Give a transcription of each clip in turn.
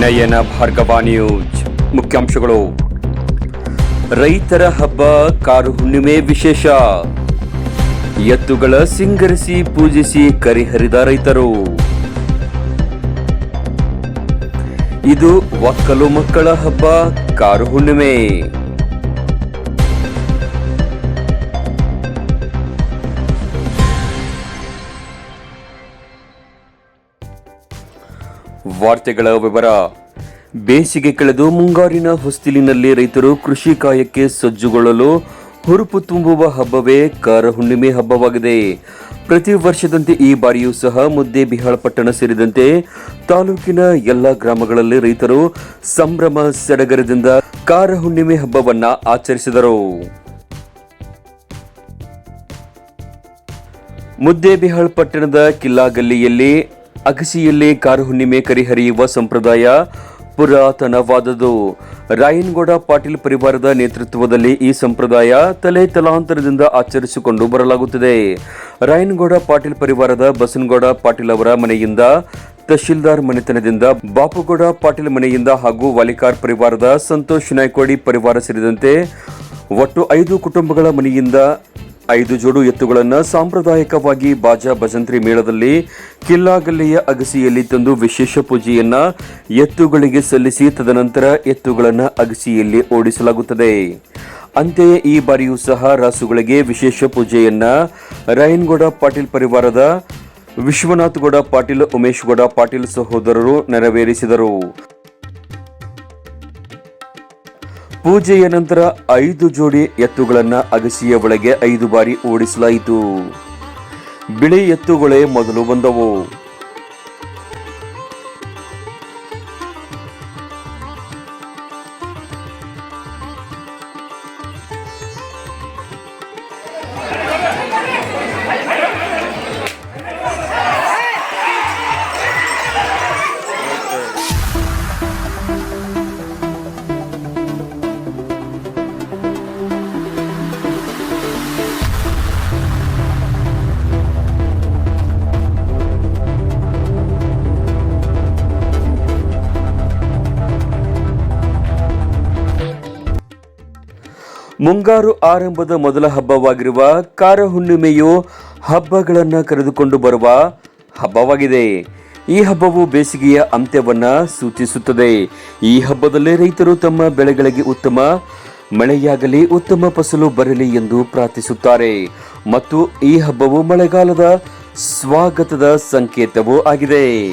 ನಯನ Bhargava news ಮುಖ್ಯಾಂಶಗಳು. ರೈತರ ಹಬ್ಬ, ಕಾರು ಹುಣ್ಣಿಮೆ ವಿಶೇಷ. ಎತ್ತುಗಳ ಸಿಂಗರಿಸಿ ಪೂಜಿಸಿ ಕರಿಹರಿದ ರೈತರು. ಇದು ಒಕ್ಕಲು ಮಕ್ಕಳ ಹಬ್ಬ, ಕಾರು ಹುಣ್ಣಿಮೆ. ವಾರ್ತೆಗಳ ವಿವರ. ಬೇಸಿಗೆ ಕಳೆದು ಮುಂಗಾರಿನ ಹೊಸ್ತಿಲಿನಲ್ಲಿ ರೈತರು ಕೃಷಿ ಕಾಯಕ್ಕೆ ಸಜ್ಜುಗೊಳ್ಳಲು ಹುರುಪು ತುಂಬುವ ಹಬ್ಬವೇ ಕಾರ ಹುಣ್ಣಿಮೆ ಹಬ್ಬವಾಗಿದೆ. ಪ್ರತಿ ವರ್ಷದಂತೆ ಈ ಬಾರಿಯೂ ಸಹ ಮುದ್ದೆ ಬಿಹಾಳ ಪಟ್ಟಣ ಸೇರಿದಂತೆ ತಾಲೂಕಿನ ಎಲ್ಲ ಗ್ರಾಮಗಳಲ್ಲಿ ರೈತರು ಸಂಭ್ರಮ ಸಡಗರದಿಂದ ಕಾರ ಹುಣ್ಣಿಮೆ ಹಬ್ಬವನ್ನ ಆಚರಿಸಿದರು. ಮುದ್ದೇಬಿಹಾಳ್ ಪಟ್ಟಣದ ಕಿಲ್ಲಾಗಲ್ಲಿಯಲ್ಲಿ ಅಗಸಿಯಲ್ಲಿ ಕಾರು ಹುಣ್ಣಿಮೆ ಕರಿಹರಿಯುವ ಸಂಪ್ರದಾಯ ಪುರಾತನವಾದದು ರಾಯನಗೌಡ ಪಾಟೀಲ್ ಪರಿವಾರದ ನೇತೃತ್ವದಲ್ಲಿ ಈ ಸಂಪ್ರದಾಯ ತಲೆ ತಲಾಂತರದಿಂದ ಆಚರಿಸಿಕೊಂಡು ಬರಲಾಗುತ್ತದೆ. ರಾಯನಗೌಡ ಪಾಟೀಲ್ ಪರಿವಾರದ ಬಸನಗೌಡ ಪಾಟೀಲ್ ಅವರ ಮನೆಯಿಂದ, ತಹಶೀಲ್ದಾರ್ ಮನೆತನದಿಂದ, ಬಾಪುಗೌಡ ಪಾಟೀಲ್ ಮನೆಯಿಂದ ಹಾಗೂ ವಾಲಿಕಾರ್ ಪರಿವಾರದ ಸಂತೋಷ್ ನಾಯ್ಕೋಡಿ ಪರಿವಾರ ಸೇರಿದಂತೆ ಒಟ್ಟು ಐದು ಕುಟುಂಬಗಳ ಮನೆಯಿಂದ ಐದು ಜೋಡು ಎತ್ತುಗಳನ್ನು ಸಾಂಪ್ರದಾಯಿಕವಾಗಿ ಬಾಜಾ ಭಜಂತ್ರಿ ಮೇಳದಲ್ಲಿ ಕಿಲ್ಲಾಗಲ್ಲಿಯ ಅಗಸಿಯಲ್ಲಿ ತಂದು ವಿಶೇಷ ಪೂಜೆಯನ್ನ ಎತ್ತುಗಳಿಗೆ ಸಲ್ಲಿಸಿ ತದನಂತರ ಎತ್ತುಗಳನ್ನು ಅಗಸಿಯಲ್ಲಿ ಓಡಿಸಲಾಗುತ್ತದೆ. ಅಂತೆಯೇ ಈ ಬಾರಿಯೂ ಸಹ ರಾಸುಗಳಿಗೆ ವಿಶೇಷ ಪೂಜೆಯನ್ನ ರಾಯನ್ಗೌಡ ಪಾಟೀಲ್ ಪರಿವಾರದ ವಿಶ್ವನಾಥ್ ಗೌಡ ಪಾಟೀಲ್, ಉಮೇಶ್ ಗೌಡ ಪಾಟೀಲ್ ಸಹೋದರರು ನೆರವೇರಿಸಿದರು. ಪೂಜೆಯ ನಂತರ ಐದು ಜೋಡಿ ಎತ್ತುಗಳನ್ನ ಅಗಸಿಯ ಒಳಗೆ ಐದು ಬಾರಿ ಓಡಿಸಲಾಯಿತು. ಬಿಳಿ ಎತ್ತುಗಳೇ ಮೊದಲು ಬಂದವು. ಮುಂಗಾರು ಆರಂಭದ ಮೊದಲ ಹಬ್ಬವಾಗಿರುವ ಕಾರ ಹುಣ್ಣಿಮೆಯು ಹಬ್ಬಗಳನ್ನ ಕರೆದುಕೊಂಡು ಬರುವ ಹಬ್ಬವಾಗಿದೆ. ಈ ಹಬ್ಬವು ಬೇಸಿಗೆಯ ಅಂತ್ಯವನ್ನ ಸೂಚಿಸುತ್ತದೆ. ಈ ಹಬ್ಬದಲ್ಲಿ ರೈತರು ತಮ್ಮ ಬೆಳೆಗಳಿಗೆ ಉತ್ತಮ, ಮಳೆಯಾಗಲಿ ಉತ್ತಮ ಫಸಲು ಬರಲಿ ಎಂದು ಪ್ರಾರ್ಥಿಸುತ್ತಾರೆ. ಮತ್ತು ಈ ಹಬ್ಬವು ಮಳೆಗಾಲದ ಸ್ವಾಗತದ ಸಂಕೇತವೂ ಆಗಿದೆ.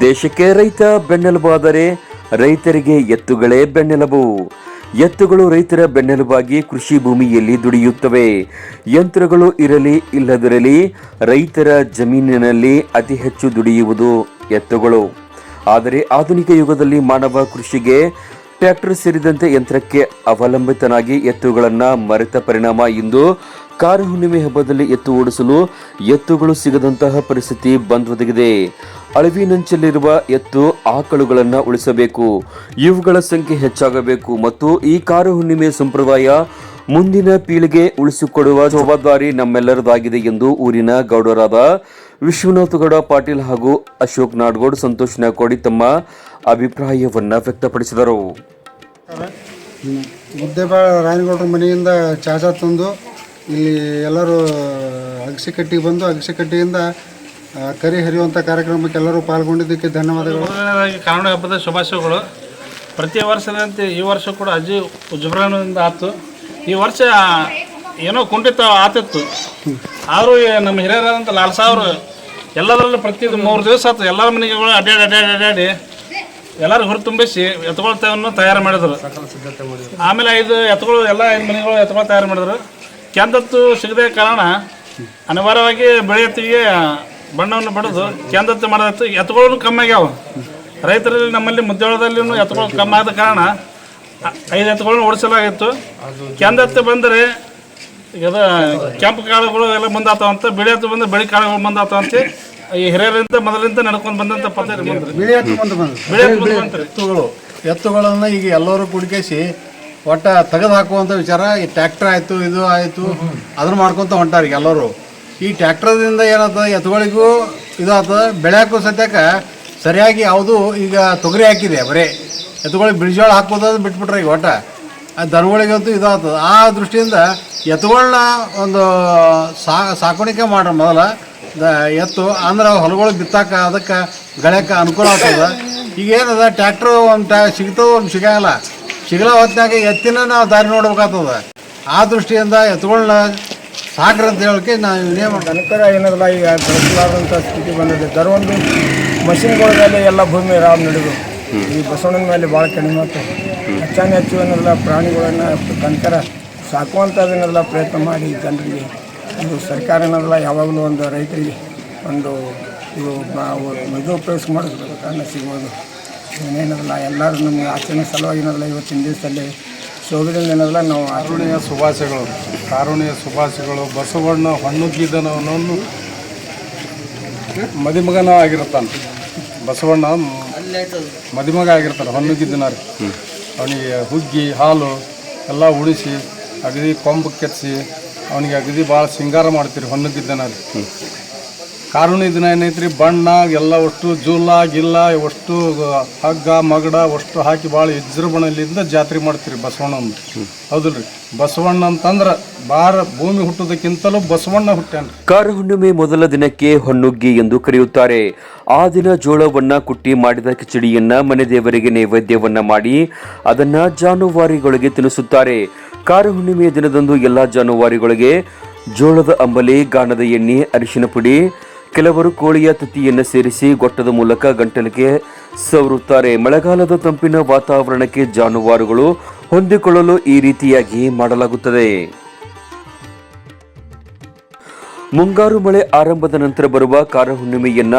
ದೇಶಕ್ಕೆ ರೈತ ಬೆನ್ನೆಲುಬಾದರೆ ರೈತರಿಗೆ ಎತ್ತುಗಳೇ ಬೆನ್ನೆಲುಬು. ಎತ್ತುಗಳು ರೈತರ ಬೆನ್ನೆಲುಬಾಗಿ ಕೃಷಿ ಭೂಮಿಯಲ್ಲಿ ದುಡಿಯುತ್ತವೆ. ಯಂತ್ರಗಳು ಇರಲಿ, ಇಲ್ಲದಿರಲಿ, ರೈತರ ಜಮೀನಿನಲ್ಲಿ ಅತಿ ಹೆಚ್ಚು ದುಡಿಯುವುದು ಎತ್ತುಗಳು. ಆದರೆ ಆಧುನಿಕ ಯುಗದಲ್ಲಿ ಮಾನವ ಕೃಷಿಗೆ ಟ್ರ್ಯಾಕ್ಟರ್ ಸೇರಿದಂತೆ ಯಂತ್ರಕ್ಕೆ ಅವಲಂಬಿತನಾಗಿ ಎತ್ತುಗಳನ್ನು ಮರೆತ ಪರಿಣಾಮ ಇಂದು ಕಾರು ಹುಣ್ಣಿಮೆ ಹಬ್ಬದಲ್ಲಿ ಎತ್ತು ಓಡಿಸಲು ಎತ್ತುಗಳು ಸಿಗದಂತಹ ಪರಿಸ್ಥಿತಿ ಬಂದೊದಗಿದೆ. ಅಳವಿನಂಚಲ್ಲಿರುವ ಎತ್ತು ಆಕಳುಗಳನ್ನು ಉಳಿಸಬೇಕು. ಇವುಗಳ ಸಂಖ್ಯೆ ಹೆಚ್ಚಾಗಬೇಕು ಮತ್ತು ಈ ಕಾರು ಹುಣ್ಣಿಮೆ ಸಂಪ್ರದಾಯ ಮುಂದಿನ ಪೀಳಿಗೆ ಉಳಿಸಿಕೊಡುವ ಜವಾಬ್ದಾರಿ ನಮ್ಮೆಲ್ಲರದಾಗಿದೆ ಎಂದು ಊರಿನ ಗೌಡರಾದ ವಿಶ್ವನಾಥ ಗೌಡ ಪಾಟೀಲ್ ಹಾಗೂ ಅಶೋಕ್ ನಾಡ್ಗೋಡ್ ಸಂತೋಷ್ ನಾಕೋಡಿ ತಮ್ಮ ಅಭಿಪ್ರಾಯವನ್ನು ವ್ಯಕ್ತಪಡಿಸಿದರು. ಮುದ್ದೆಬಾಳ ರಾಯನಗೌಡರ ಮನೆಯಿಂದ ಚಾಚಾ ತಂದು ಇಲ್ಲಿ ಎಲ್ಲರೂ ಅಗಸೆಕಟ್ಟಿಗೆ ಬಂದು ಅಗಸೆಕಟ್ಟಿಯಿಂದ ಕರಿ ಹರಿಯುವಂಥ ಕಾರ್ಯಕ್ರಮಕ್ಕೆ ಎಲ್ಲರೂ ಪಾಲ್ಗೊಂಡಿದ್ದಕ್ಕೆ ಧನ್ಯವಾದಗಳು. ಕನ್ನಡ ಹಬ್ಬದ ಶುಭಾಶಯಗಳು. ಪ್ರತಿ ವರ್ಷದಂತೆ ಈ ವರ್ಷ ಕೂಡ ಅಜ್ಜಿ ಉಜ್ವಲನಿಂದ ಆಯ್ತು ಈ ವರ್ಷ ಏನೋ ಕುಂಠಿತ ಆತಿತ್ತು. ಆದರೂ ನಮ್ಮ ಹಿರಿಯರಾದಂಥ ಲಾಲ್ ಸಾವ್ರು ಎಲ್ಲದರಲ್ಲೂ ಪ್ರತಿ ಮೂರು ದಿವಸ ಆಯ್ತು ಎಲ್ಲರ ಮನೆಗಳು ಅಡ್ಡಾಡಿ ಅಡ್ಡಾಡಿ ಅಡ್ಡಾಡಿ ಎಲ್ಲರೂ ಹೊರತುಂಬಿಸಿ ಎತ್ತುಗಳ ತಯಾರು ಮಾಡಿದ್ರು. ಆಮೇಲೆ ಐದು ಎತ್ತುಗಳು ಎಲ್ಲ ಐದು ಮನೆಗಳು ಎತ್ತುಗಳು ತಯಾರು ಮಾಡಿದ್ರು. ಕೆಂದತ್ತು ಸಿಗದೆ ಕಾರಣ ಅನಿವಾರ್ಯವಾಗಿ ಬೆಳೆ ಎತ್ತಿಗೆ ಬಣ್ಣವನ್ನು ಬಡಿದು ಕೆಂದತ್ತು ಮಾಡೋದತ್ತು ಎತ್ತುಗಳು ಕಮ್ಮಿ ಆಗ್ಯಾವ ರೈತರಲ್ಲಿ ನಮ್ಮಲ್ಲಿ ಮುದ್ದೋಳದಲ್ಲಿ ಎತ್ತುಗಳು ಕಮ್ಮಿ ಆದ ಕಾರಣ ಐದು ಎತ್ತುಗಳನ್ನ ಓಡಿಸಲಾಗಿತ್ತು. ಕೆಂದತ್ತು ಬಂದರೆ ಈಗ ಅದ ಕೆಂಪು ಕಾಳುಗಳು ಎಲ್ಲ ಬಂದಾತಾವ ಅಂತ ಬಿಳಿ ಎತ್ತು ಬಂದ್ರೆ ಬೆಳೆ ಕಾಳುಗಳು ಬಂದಾತಾವ ಅಂತ ಈ ಹಿರಿಯರಿಂದ ಮೊದಲಿಂದ ನಡ್ಕೊಂಡು ಬಂದಂಥ ಪದ್ಧತಿ ಬಿಳಿ ಹತ್ತು ಬಂದು ಬಂದು ಬಿಳಿ ಎತ್ತು ಎತ್ತುಗಳು. ಎತ್ತುಗಳನ್ನು ಈಗ ಎಲ್ಲರೂ ಕುಡ್ಕೇಸಿ ಒಟ್ಟ ತೆಗೆದು ಹಾಕುವಂಥ ವಿಚಾರ, ಈ ಟ್ಯಾಕ್ಟರ್ ಆಯಿತು, ಇದು ಆಯಿತು ಅದನ್ನ ಮಾಡ್ಕೊತ ಹೊಂಟಾರ ಎಲ್ಲರೂ. ಈ ಟ್ಯಾಕ್ಟರ್ದಿಂದ ಏನಾಗ್ತದೆ ಎತ್ತುಗಳಿಗೂ ಇದಾಗ್ತದೆ, ಬೆಳ್ಯಾಕೂ ಸತ್ಯಕ್ಕೆ ಸರಿಯಾಗಿ ಯಾವುದು ಈಗ ತೊಗರಿ ಹಾಕಿದೆ ಬರೀ. ಎತ್ತುಗಳಿಗೆ ಬಿಳಿಜೋಳ ಹಾಕೋದು ಬಿಟ್ಬಿಟ್ರೆ ಈಗ ಒಟ್ಟ. ಆ ದನಗಳಿಗಂತೂ ಇದಾಗ್ತದೆ. ಆ ದೃಷ್ಟಿಯಿಂದ ಎತ್ತುಗಳನ್ನ ಒಂದು ಸಾಕಾಣಿಕೆ ಮಾಡ್ರ ಮೊದಲ, ದ ಎತ್ತು, ಅಂದ್ರೆ ಹೊಲಗಳಿಗೆ ಬಿತ್ತಾಕ, ಅದಕ್ಕೆ ಗಳಕ್ಕೆ ಅನುಕೂಲ ಆಗ್ತದೆ. ಈಗ ಏನದ ಟ್ಯಾಕ್ಟ್ರು ಒಂದು ಟ್ಯಾ ಸಿಗ್ತದೆ, ಒಂದು ಸಿಗಂಗಿಲ್ಲ. ಸಿಗಲ ಹೊತ್ತಿನಾಗ ಎತ್ತಿನ ನಾವು ದಾರಿ ನೋಡ್ಬೇಕಾಗ್ತದ. ಆ ದೃಷ್ಟಿಯಿಂದ ಎತ್ತುಗಳನ್ನ ಸಾಕ್ರಿ ಅಂತ ಹೇಳಕ್ಕೆ ನಾವು ಮಾಡ್ತೀವಿ ದನಕರ ಏನದಲ್ಲ ಈಗ ಬೆಳೆಸಲಾರಂಥ ಸ್ಥಿತಿ ಬಂದಿದೆ. ಒಂದು ಮಷಿನ್ಗಳ ಮೇಲೆ ಎಲ್ಲ ಭೂಮಿ ರಾಮ್ ನಡೆದು. ಈ ಬಸವಣ್ಣನ ಮೇಲೆ ಭಾಳ ಕಡಿಮೆ ಆಗ್ತದೆ ಹೆಚ್ಚಾನ ಹೆಚ್ಚು ಏನದಲ್ಲ ಪ್ರಾಣಿಗಳನ್ನು ಕನಕರ ಸಾಕುವಂಥದ್ದೇನದಲ್ಲ ಪ್ರಯತ್ನ ಮಾಡಿ ಜನರಿಗೆ. ಒಂದು ಸರ್ಕಾರ ಏನದಲ್ಲ ಯಾವಾಗಲೂ ಒಂದು ರೈತರಿಗೆ ಒಂದು ಇದು ನಾವು ಇದು ಉಪಯೋಗಿಸ್ ಮಾಡಿಸ್ಬೇಕು ಕಾರಣ ಸಿಗ್ಬೋದು ಏನೇನದಲ್ಲ ಎಲ್ಲರೂ ನಮಗೆ ಆಚರಣೆ ಸಲುವಾಗಿ ಏನದಲ್ಲ, ಇವತ್ತಿನ ದಿವಸದಲ್ಲಿ ಶೋಭದಿಂದ ಏನದಲ್ಲ, ನಾವು ಆಚರಣೆ ಕಾರುಣ್ಯ ಶುಭಾಶಯಗಳು ಕಾರುಣ್ಯ ಶುಭಾಶಯಗಳು ಬಸವಣ್ಣ ಹೊಣ್ಣುಗಿದ್ದನವನನ್ನು ಮದಿಮಗನ ಆಗಿರ್ತಾನೆ ಬಸವಣ್ಣ ಮದಿಮಗ ಆಗಿರ್ತಾನೆ ಹೊಣ್ಣುಗಿದ್ದನ ಅವನಿಗೆ ಹುಗ್ಗಿ, ಹಾಲು ಎಲ್ಲ ಉಳಿಸಿ ಅಗದಿ ಕೊಂಬು ಕೆತ್ತಿಸಿ ಅವನಿಗೆ ಅಗದಿ ಭಾಳ ಸಿಂಗಾರ ಮಾಡ್ತೀರಿ ಹೊಣ್ಣುಗಿದ್ದನ ಕಾರುಣ್ಯ ದಿನ ಏನೈತ್ರಿ ಬಣ್ಣ ಎಲ್ಲ ಅಷ್ಟು ಜೂಲ ಗಿಲ್ಲ ಅಷ್ಟು ಹಗ್ಗ ಮಗಡ ಅಷ್ಟು ಹಾಕಿ ಭಾಳ ವಿಜೃಂಭಣೆಯಿಂದ ಜಾತ್ರೆ ಮಾಡ್ತೀರಿ ಬಸವಣ್ಣನ ಹೌದಲ್ರಿ? ಬಸವಣ್ಣ ಅಂತಂದ್ರೆ ಭಾರ ಭೂಮಿ ಹುಟ್ಟೋದಕ್ಕಿಂತಲೂ ಬಸವಣ್ಣ ಹುಟ್ಟ್ಯಾನ ಕಾರ ಹುಣ್ಣಿಮೆ ಮೊದಲ ದಿನಕ್ಕೆ ಹೊನ್ನುಗ್ಗಿ ಎಂದು ಕರೆಯುತ್ತಾರೆ. ಆ ದಿನ ಜೋಳವನ್ನ ಕುಟ್ಟಿ ಮಾಡಿದ ಕಿಚಡಿಯನ್ನ ಮನೆ ದೇವರಿಗೆ ನೈವೇದ್ಯವನ್ನ ಮಾಡಿ ಅದನ್ನ ಜಾನುವಾರಿಗಳಿಗೆ ತಿನ್ನಿಸುತ್ತಾರೆ ಕಾರ ಹುಣ್ಣಿಮೆಯ ದಿನದಂದು ಎಲ್ಲಾ ಜಾನುವಾರಿಗಳಿಗೆ ಜೋಳದ ಅಂಬಲಿ ಗಾಣದ ಎಣ್ಣೆ ಅರಿಶಿನ ಪುಡಿ ಕೆಲವರು ಕೋಳಿಯ ತತ್ತಿಯನ್ನು ಸೇರಿಸಿ ಗೊಟ್ಟದ ಮೂಲಕ ಗಂಟಲಿಗೆ ಸವರುತ್ತಾರೆ. ಮಳೆಗಾಲದ ತಂಪಿನ ವಾತಾವರಣಕ್ಕೆ ಜಾನುವಾರುಗಳು ಹೊಂದಿಕೊಳ್ಳಲು ಈ ರೀತಿಯಾಗಿ ಮಾಡಲಾಗುತ್ತದೆ. ಮುಂಗಾರು ಮಳೆ ಆರಂಭದ ನಂತರ ಬರುವ ಕಾರ ಹುಣ್ಣಿಮೆಯನ್ನ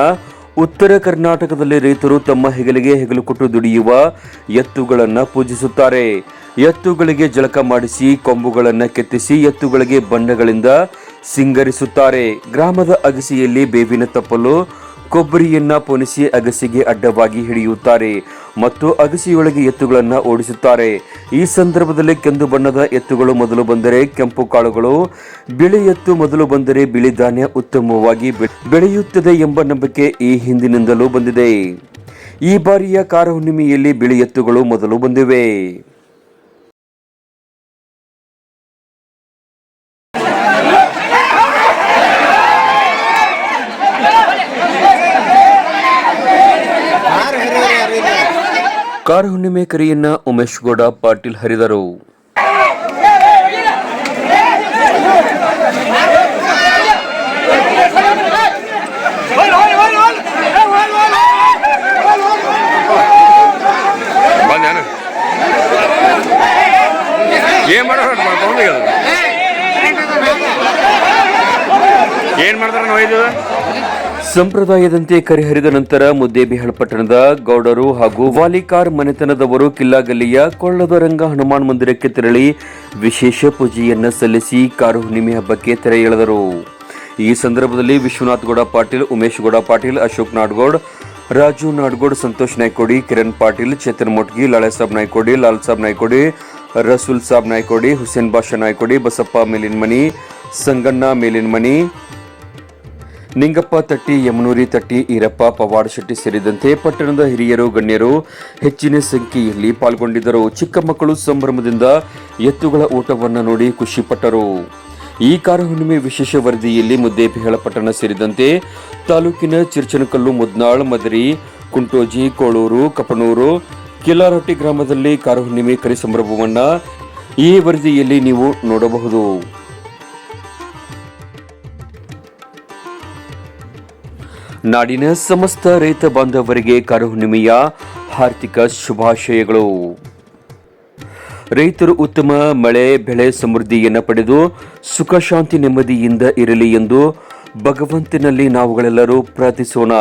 ಉತ್ತರ ಕರ್ನಾಟಕದಲ್ಲಿ ರೈತರು ತಮ್ಮ ಹೆಗಲಿಗೆ ಹೆಗಲು ಕೊಟ್ಟು ದುಡಿಯುವ ಎತ್ತುಗಳನ್ನು ಪೂಜಿಸುತ್ತಾರೆ. ಎತ್ತುಗಳಿಗೆ ಜಳಕ ಮಾಡಿಸಿ, ಕೊಂಬುಗಳನ್ನು ಕೆತ್ತಿಸಿ, ಎತ್ತುಗಳಿಗೆ ಬಣ್ಣಗಳಿಂದ ಸಿಂಗರಿಸುತ್ತಾರೆ. ಗ್ರಾಮದ ಅಗಸಿಯಲ್ಲಿ ಬೇವಿನ ತಪ್ಪಲು ಕೊಬ್ಬರಿಯನ್ನ ಪೊನಿಸಿ ಅಗಸಿಗೆ ಅಡ್ಡವಾಗಿ ಹಿಡಿಯುತ್ತಾರೆ ಮತ್ತು ಅಗಸಿಯೊಳಗೆ ಎತ್ತುಗಳನ್ನ ಓಡಿಸುತ್ತಾರೆ. ಈ ಸಂದರ್ಭದಲ್ಲಿ ಕೆಂದು ಬಣ್ಣದ ಎತ್ತುಗಳು ಮೊದಲು ಬಂದರೆ ಕೆಂಪು ಕಾಳುಗಳು, ಬಿಳಿ ಎತ್ತು ಮೊದಲು ಬಂದರೆ ಬಿಳಿ ಧಾನ್ಯ ಉತ್ತಮವಾಗಿ ಬೆಳೆಯುತ್ತದೆ ಎಂಬ ನಂಬಿಕೆ ಈ ಹಿಂದಿನಿಂದಲೂ ಬಂದಿದೆ. ಈ ಬಾರಿಯ ಕಾರ ಹುಣ್ಣಿಮೆಯಲ್ಲಿ ಬಿಳಿ ಎತ್ತುಗಳು ಮೊದಲು ಬಂದಿವೆ. ಕಾರ ಹುಣ್ಣಿಮೆ ಕರಿಯನ್ನ ಉಮೇಶ್ ಗೌಡ ಪಾಟೀಲ್ ಹರಿದರು ಬಂದ್ಯಾನ ಏನ್ ಮಾಡೋ ಏನ್ ಮಾಡ್ತಾರ ನಾವು ಇದು ಸಂಪ್ರದಾಯದಂತೆ ಕರಿಹರಿದ ನಂತರ ಮುದ್ದೇಬಿಹಾಳ್ ಪಟ್ಟಣದ ಗೌಡರು ಹಾಗೂ ವಾಲಿಕಾರ್ ಮನೆತನದವರು ಕಿಲ್ಲಾಗಲ್ಲಿಯ ಕೊಳ್ಳದ ರಂಗ ಹನುಮಾನ್ ಮಂದಿರಕ್ಕೆ ತೆರಳಿ ವಿಶೇಷ ಪೂಜೆಯನ್ನು ಸಲ್ಲಿಸಿ ಕಾರು ಹುಣ್ಣಿಮೆ ಹಬ್ಬಕ್ಕೆ ತೆರೆ ಎಳೆದರು. ಈ ಸಂದರ್ಭದಲ್ಲಿ ವಿಶ್ವನಾಥ್ ಗೌಡ ಪಾಟೀಲ್, ಉಮೇಶ್ ಗೌಡ ಪಾಟೀಲ್, ಅಶೋಕ್ ನಾಡ್ಗೌಡ್, ರಾಜು ನಾಡ್ಗೌಡ್, ಸಂತೋಷ್ ನಾಯ್ಕೋಡಿ, ಕಿರಣ್ ಪಾಟೀಲ್, ಚೇತನ್ ಮೊಟ್ಗಿ, ಲಾಳೆ ಸಾಬ್ ನಾಯ್ಕೋಡಿ, ಲಾಲ್ ಸಾಬ್ ನಾಯ್ಕೋಡಿ, ರಸೂಲ್ ಸಾಬ್ ನಾಯ್ಕೋಡಿ, ಹುಸೇನ್ ಬಾಷಾ ನಾಯ್ಕೋಡಿ, ಬಸಪ್ಪ ಮೇಲಿನ್ಮನಿ ಸಂಗಣ್ಣ ಮೇಲಿನ್ಮನಿ ನಿಂಗಪ್ಪ ತಟ್ಟಿ, ಯಮನೂರಿ ತಟ್ಟಿ, ಈರಪ್ಪ, ಪವಾಡ ಶೆಟ್ಟಿ ಸೇರಿದಂತೆ ಪಟ್ಟಣದ ಹಿರಿಯರು, ಗಣ್ಯರು ಹೆಚ್ಚಿನ ಸಂಖ್ಯೆಯಲ್ಲಿ ಪಾಲ್ಗೊಂಡಿದ್ದರು. ಚಿಕ್ಕ ಮಕ್ಕಳು ಸಂಭ್ರಮದಿಂದ ಎತ್ತುಗಳ ಊಟವನ್ನು ನೋಡಿ ಖುಷಿಪಟ್ಟರು. ಈ ಕಾರ ಹುಣ್ಣಿಮೆ ವಿಶೇಷ ವರದಿಯಲ್ಲಿ ಮುದ್ದೇಬಿಹಾಳ ಪಟ್ಟಣ ಸೇರಿದಂತೆ ತಾಲೂಕಿನ ಚಿರ್ಚನಕಲ್ಲು, ಮುದ್ನಾಳ್, ಮದರಿ, ಕುಂಟೋಜಿ, ಕೋಳೂರು, ಕಪನೂರು ಕಿಲಾರೊಟ್ಟಿ ಗ್ರಾಮದಲ್ಲಿ ಕಾರ ಹುಣ್ಣಿಮೆ ಕರಿ ಸಂಭ್ರಮವನ್ನು ಈ ವರದಿಯಲ್ಲಿ ನೀವು ನೋಡಬಹುದು. ನಾಡಿನ ಸಮಸ್ತ ರೈತ ಬಾಂಧವರಿಗೆ ಕಾರ ಹುಣ್ಣಿಮೆಯ ಹಾರ್ದಿಕ ಶುಭಾಶಯಗಳು. ರೈತರು ಉತ್ತಮ ಮಳೆ, ಬೆಳೆ ಸಮೃದ್ಧಿಯನ್ನು ಪಡೆದು ಸುಖ, ಶಾಂತಿ ನೆಮ್ಮದಿಯಿಂದ ಇರಲಿ ಎಂದು ಭಗವಂತನಲ್ಲಿ ನಾವುಗಳೆಲ್ಲರೂ ಪ್ರಾರ್ಥಿಸೋಣ.